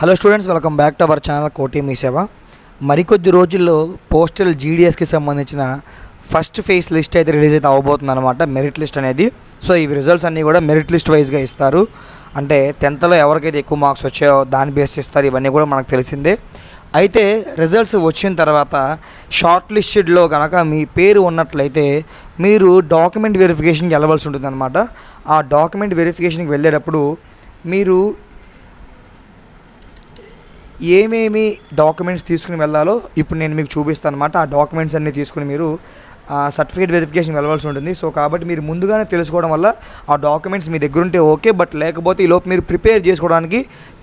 Hello students welcome back to our channel కోటి మీ సేవ మరికొద్ది రోజుల్లో పోస్టల్ జీడిఎస్కి సంబంధించిన ఫస్ట్ ఫేస్ లిస్ట్ అయితే రిలీజ్ అయితే అవబోతుంది అనమాట మెరిట్ లిస్ట్ అనేది. సో ఈ రిజల్ట్స్ అన్నీ కూడా మెరిట్ లిస్ట్ వైజ్గా ఇస్తారు. అంటే టెన్త్లో ఎవరికైతే ఎక్కువ మార్క్స్ వచ్చాయో దాని బేస్ ఇస్తారు ఇవన్నీ కూడా మనకు తెలిసిందే. అయితే రిజల్ట్స్ వచ్చిన తర్వాత షార్ట్ లిస్టెడ్లో కనుక మీ పేరు ఉన్నట్లయితే మీరు డాక్యుమెంట్ వెరిఫికేషన్కి వెళ్ళవలసి ఉంటుంది అనమాట ఆ డాక్యుమెంట్ వెరిఫికేషన్కి వెళ్ళేటప్పుడు మీరు ఏమేమి డాక్యుమెంట్స్ తీసుకుని వెళ్ళాలో ఇప్పుడు నేను మీకు చూపిస్తాను అనమాట ఆ డాక్యుమెంట్స్ అన్నీ తీసుకుని మీరు సర్టిఫికేట్ వెరిఫికేషన్ వెళ్ళవలసి ఉంటుంది. సో కాబట్టి మీరు ముందుగానే తెలుసుకోవడం వల్ల ఆ డాక్యుమెంట్స్ మీ దగ్గర ఉంటే ఓకే బట్ లేకపోతే ఈ లోపు మీరు ప్రిపేర్ చేసుకోవడానికి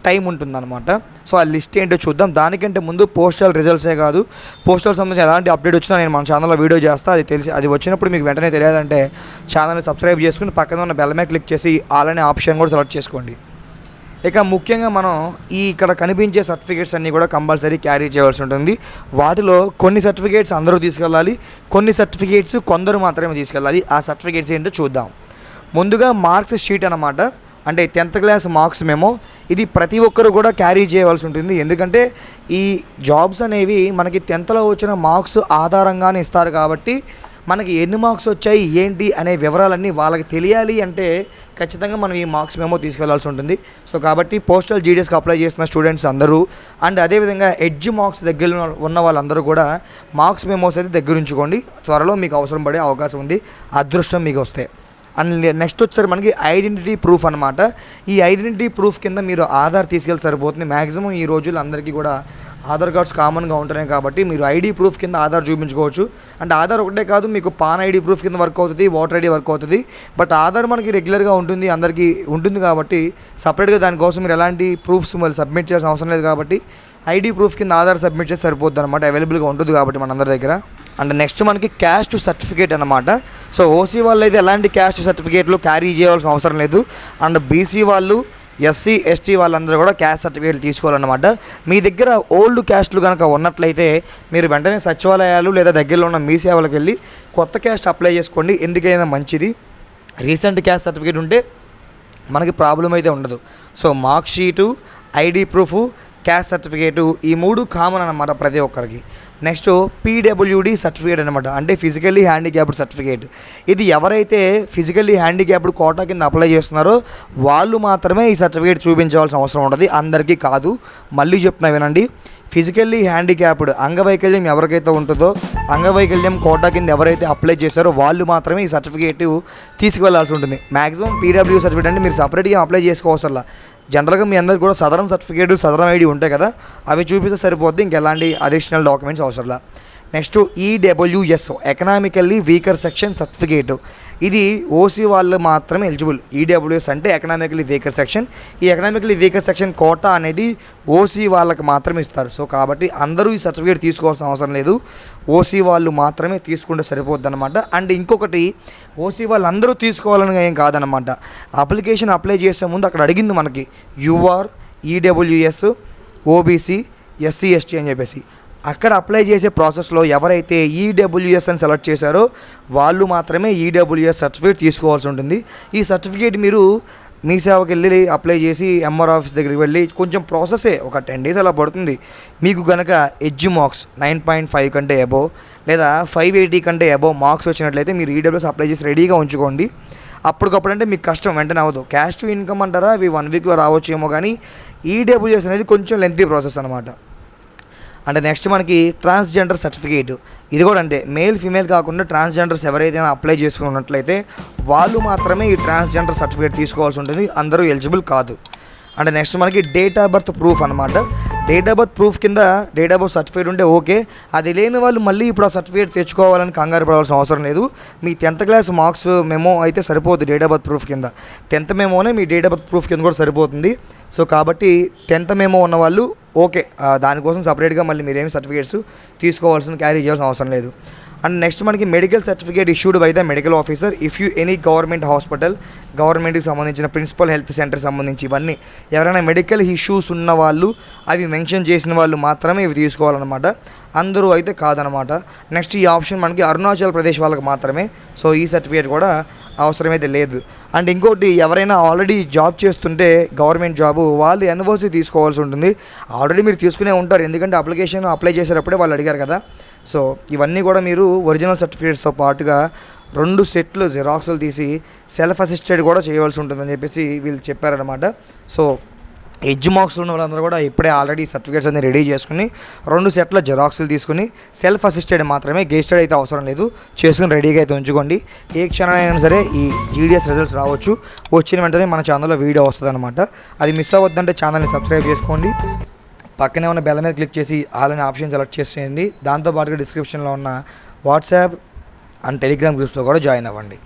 టైం ఉంటుందన్నమాట. సో ఆ లిస్ట్ ఏంటో చూద్దాం. దానికంటే ముందు పోస్టల్ రిజల్ట్సే కాదు. పోస్టల్ సంబంధించిన ఎలాంటి అప్డేట్ వచ్చినా నేను మన ఛానల్లో వీడియో చేస్తా. అది తెలిసి అది వచ్చినప్పుడు మీకు వెంటనే తెలియాలంటే ఛానల్ని సబ్స్క్రైబ్ చేసుకుని పక్కన ఉన్న బెల్ మీద క్లిక్ చేసి అలానే ఆప్షన్ కూడా సెలెక్ట్ చేసుకోండి. ఇక ముఖ్యంగా మనం ఈ ఇక్కడ కనిపించే సర్టిఫికేట్స్ అన్నీ కూడా కంపల్సరీ క్యారీ చేయవలసి ఉంటుంది. వాటిలో కొన్ని సర్టిఫికేట్స్ అందరూ తీసుకెళ్ళాలి కొన్ని సర్టిఫికేట్స్ కొందరు మాత్రమే తీసుకెళ్ళాలి. ఆ సర్టిఫికేట్స్ ఏంటో చూద్దాం. ముందుగా మార్క్స్ షీట్ అనమాట అంటే టెన్త్ క్లాస్ మార్క్స్ మేము. ఇది ప్రతి ఒక్కరు కూడా క్యారీ చేయవలసి ఉంటుంది. ఎందుకంటే ఈ జాబ్స్ అనేవి మనకి టెన్త్లో వచ్చిన మార్క్స్ ఆధారంగానే ఇస్తారు కాబట్టి మనకి ఎన్ని మార్క్స్ వచ్చాయి ఏంటి అనే వివరాలన్నీ వాళ్ళకి తెలియాలి అంటే ఖచ్చితంగా మనం ఈ మార్క్స్ మేము తీసుకెళ్ళాల్సి ఉంటుంది. సో కాబట్టి పోస్టల్ జీడిఎస్కి అప్లై చేసిన స్టూడెంట్స్ అందరూ అండ్ అదేవిధంగా ఎడ్జ్ మార్క్స్ దగ్గర ఉన్న వాళ్ళందరూ కూడా మార్క్స్ మెమోస్ అయితే దగ్గర ఉంచుకోండి త్వరలో మీకు అవసరం పడే అవకాశం ఉంది. అదృష్టం మీకు వస్తే. అండ్ నెక్స్ట్ వచ్చేసరికి మనకి ఐడెంటిటీ ప్రూఫ్ అనమాట ఈ ఐడెంటిటీ ప్రూఫ్ కింద మీరు ఆధార్ తీసుకెళ్ళి సరిపోతుంది. మ్యాక్సిమం ఈ రోజుల్లో అందరికీ కూడా ఆధార్ కార్డ్స్ కామన్గా ఉంటున్నాయి కాబట్టి మీరు ఐడి ప్రూఫ్ కింద ఆధార్ చూపించుకోవచ్చు. అంటే ఆధార్ ఒకటే కాదు మీకు పాన్ ఐడి ప్రూఫ్ కింద వర్క్ అవుతుంది ఓటర్ ఐడి వర్క్ అవుతుంది. బట్ ఆధార్ మనకి రెగ్యులర్గా ఉంటుంది అందరికీ ఉంటుంది కాబట్టి సపరేట్గా దానికోసం మీరు ఎలాంటి ప్రూఫ్స్ మళ్ళీ సబ్మిట్ చేయాల్సిన అవసరం లేదు కాబట్టి ఐడి ప్రూఫ్ కింద ఆధార్ సబ్మిట్ చేసి సరిపోద్ది అనమాట అవైలబుల్గా ఉంటుంది కాబట్టి మనందరి దగ్గర. అండ్ నెక్స్ట్ మనకి క్యాస్ట్ సర్టిఫికేట్ అనమాట సో ఓసీ వాళ్ళు అయితే ఎలాంటి క్యాస్ట్ సర్టిఫికేట్లు క్యారీ చేయవలసిన అవసరం లేదు. అండ్ బీసీ వాళ్ళు ఎస్సీ ఎస్టీ వాళ్ళందరూ కూడా క్యాస్ట్ సర్టిఫికేట్ తీసుకోవాలన్నమాట. మీ దగ్గర ఓల్డ్ క్యాస్ట్లు కనుక ఉన్నట్లయితే మీరు వెంటనే సచివాలయాలు లేదా దగ్గరలో ఉన్న మీ సేవలకు వెళ్ళి కొత్త క్యాస్ట్ అప్లై చేసుకోండి. ఎందుకైనా మంచిది. రీసెంట్ క్యాస్ట్ సర్టిఫికేట్ ఉంటే మనకి ప్రాబ్లం అయితే ఉండదు. So mark sheet ID proof caste certificate ఈ మూడు కామన్ అనమాట ప్రతి ఒక్కరికి. నెక్స్ట్ పీడబ్ల్యూడి సర్టిఫికేట్ అనమాట అంటే ఫిజికల్లీ హ్యాండిక్యాప్డ్ సర్టిఫికేట్ ఇది ఎవరైతే ఫిజికల్లీ హ్యాండిక్యాప్డ్ కోటా కింద అప్లై చేస్తున్నారో వాళ్ళు మాత్రమే ఈ సర్టిఫికేట్ చూపించవలసిన అవసరం ఉంటుంది అందరికీ కాదు. మళ్ళీ చెప్తున్నా వినండి. ఫిజికల్లీ హ్యాండిక్యాప్డ్ అంగవైకల్యం ఎవరికైతే ఉంటుందో అంగవైకల్యం కోటా కింద ఎవరైతే అప్లై చేశారో వాళ్ళు మాత్రమే ఈ సర్టిఫికేట్ తీసుకువెళ్ళాల్సి ఉంటుంది. మాక్సిమం పీడబ్ల్యూ సర్టిఫికేట్ అంటే మీరు సపరేట్గా అప్లై చేసుకోవసరలా. జనరల్గా మీ అందరికి కూడా సదరన్ సర్టిఫికేట్ సదరన్ ఐడి ఉంటాయి కదా అవి చూపిస్తే సరిపోద్ది. ఇంకెలాంటి అడిషనల్ డాక్యుమెంట్స్ అవసరంలా. Next EWS economically weaker section certificate ఇది ఓసీ వాళ్ళు మాత్రమే ఎలిజిబుల్ ఈడబ్ల్యూఎస్ అంటే ఎకనామికలీ వీకర్ సెక్షన్ ఈ ఎకనామికలీ వీకర్ సెక్షన్ కోటా అనేది ఓసీ వాళ్ళకి మాత్రమే ఇస్తారు. సో కాబట్టి అందరూ ఈ సర్టిఫికేట్ తీసుకోవాల్సిన అవసరం లేదు. ఓసీ వాళ్ళు మాత్రమే తీసుకుంటే సరిపోద్ది అనమాట అండ్ ఇంకొకటి ఓసీ వాళ్ళు అందరూ తీసుకోవాలని ఏం కాదనమాట అప్లికేషన్ అప్లై చేసే ముందు అక్కడ అడిగింది మనకి UR EWS OBC SC ST అని చెప్పేసి. అక్కడ అప్లై చేసే ప్రాసెస్లో ఎవరైతే ఈడబ్ల్యూఎస్ అని సెలెక్ట్ చేశారో వాళ్ళు మాత్రమే ఈడబ్ల్యూఎస్ సర్టిఫికేట్ తీసుకోవాల్సి ఉంటుంది. ఈ సర్టిఫికేట్ మీరు మీ సేవకి వెళ్ళి అప్లై చేసి ఎంఆర్ ఆఫీస్ దగ్గరికి వెళ్ళి కొంచెం ప్రాసెసే ఒక టెన్ డేస్ అలా పడుతుంది. మీకు కనుక edge marks nine point five కంటే అబోవ్ లేదా ఫైవ్ ఎయిటీ కంటే అబోవ్ మార్క్స్ వచ్చినట్లయితే మీరు ఈడబ్ల్యూఎస్ అప్లై చేసి రెడీగా ఉంచుకోండి. అప్పటికప్పుడు అంటే మీకు కష్టం వెంటనే అవ్వదు. క్యాష్ టు ఇన్కమ్ అంటారా? అవి వన్ వీక్లో రావచ్చేమో కానీ ఈడబ్ల్యూఎస్ అనేది కొంచెం లెంతీ ప్రాసెస్ అనమాట అంటే నెక్స్ట్ మనకి ట్రాన్స్జెండర్ సర్టిఫికేట్ ఇది కూడా అంటే మేల్ ఫీమేల్ కాకుండా ట్రాన్స్జెండర్స్ ఎవరైతే అప్లై చేసుకున్నట్లయితే వాళ్ళు మాత్రమే ఈ ట్రాన్స్జెండర్ సర్టిఫికేట్ తీసుకోవాల్సి ఉంటుంది. అందరూ ఎలిజిబుల్ కాదు. అంటే నెక్స్ట్ మనకి డేట్ ఆఫ్ బర్త్ ప్రూఫ్ అనమాట డేట్ ఆఫ్ బర్త్ ప్రూఫ్ కింద డేట్ ఆఫ్ బర్త్ సర్టిఫికేట్ ఉంటే ఓకే అది లేని వాళ్ళు మళ్ళీ ఇప్పుడు ఆ సర్టిఫికేట్ తెచ్చుకోవాలని కంగారు పడవలసిన అవసరం లేదు. మీ టెన్త్ క్లాస్ మార్క్స్ మెమో అయితే సరిపోతుంది డేట్ ఆఫ్ బర్త్ ప్రూఫ్ కింద. టెన్త్ మెమోనే మీ డేట్ ఆఫ్ బర్త్ ప్రూఫ్ కింద కూడా సరిపోతుంది. సో కాబట్టి టెన్త్ మెమో ఉన్న వాళ్ళు ఓకే దానికోసం సపరేట్గా మళ్ళీ మీరేమి సర్టిఫికేట్స్ తీసుకోవాల్సిన క్యారీ చేయాల్సిన అవసరం లేదు. అండ్ నెక్స్ట్ మనకి medical certificate issued by the medical officer. If you any government hospital గవర్నమెంట్కి సంబంధించిన ప్రిన్సిపల్ హెల్త్ సెంటర్ సంబంధించి ఇవన్నీ ఎవరైనా మెడికల్ ఇష్యూస్ ఉన్న వాళ్ళు అవి మెన్షన్ చేసిన వాళ్ళు మాత్రమే ఇవి తీసుకోవాలన్నమాట. అందరూ అయితే కాదనమాట నెక్స్ట్ ఈ ఆప్షన్ మనకి అరుణాచల్ ప్రదేశ్ వాళ్ళకి మాత్రమే. సో ఈ సర్టిఫికేట్ కూడా అవసరమైతే లేదు. అండ్ ఇంకోటి ఎవరైనా ఆల్రెడీ జాబ్ చేస్తుంటే గవర్నమెంట్ జాబు వాళ్ళు ఎన్ఓసీ తీసుకోవాల్సి ఉంటుంది. ఆల్రెడీ మీరు తీసుకునే ఉంటారు. ఎందుకంటే అప్లికేషన్ అప్లై చేసేటప్పుడే వాళ్ళు అడిగారు కదా. సో ఇవన్నీ కూడా మీరు ఒరిజినల్ సర్టిఫికేట్స్తో పాటుగా రెండు సెట్లు జిరాక్స్లు తీసి సెల్ఫ్ అసిస్టెడ్ కూడా చేయవలసి ఉంటుందని చెప్పేసి వీళ్ళు చెప్పారనమాట సో ఎడ్జ్ మార్క్స్ ఉన్న వాళ్ళందరూ కూడా ఇప్పుడే ఆల్రెడీ సర్టిఫికేట్స్ అన్ని రెడీ చేసుకుని రెండు సెట్ల జెరాక్స్లు తీసుకుని సెల్ఫ్ అసిస్టెడ్ మాత్రమే గెస్టెడ్ అయితే అవసరం లేదు. చేసుకుని రెడీగా అయితే ఉంచుకోండి. ఏ క్షణమైనా సరే ఈ జీడిఎస్ రిజల్ట్స్ రావచ్చు. వచ్చిన వెంటనే మన ఛానల్లో వీడియో వస్తుంది అనమాట అది మిస్ అవ్వద్దంటే ఛానల్ని సబ్స్క్రైబ్ చేసుకోండి. పక్కనే ఉన్న బెల్ మీద క్లిక్ చేసి అలానే ఆప్షన్ సెలెక్ట్ చేసేయండి. దాంతోపాటుగా డిస్క్రిప్షన్లో ఉన్న వాట్సాప్ అండ్ టెలిగ్రామ్ గ్రూప్స్లో కూడా జాయిన్ అవ్వండి.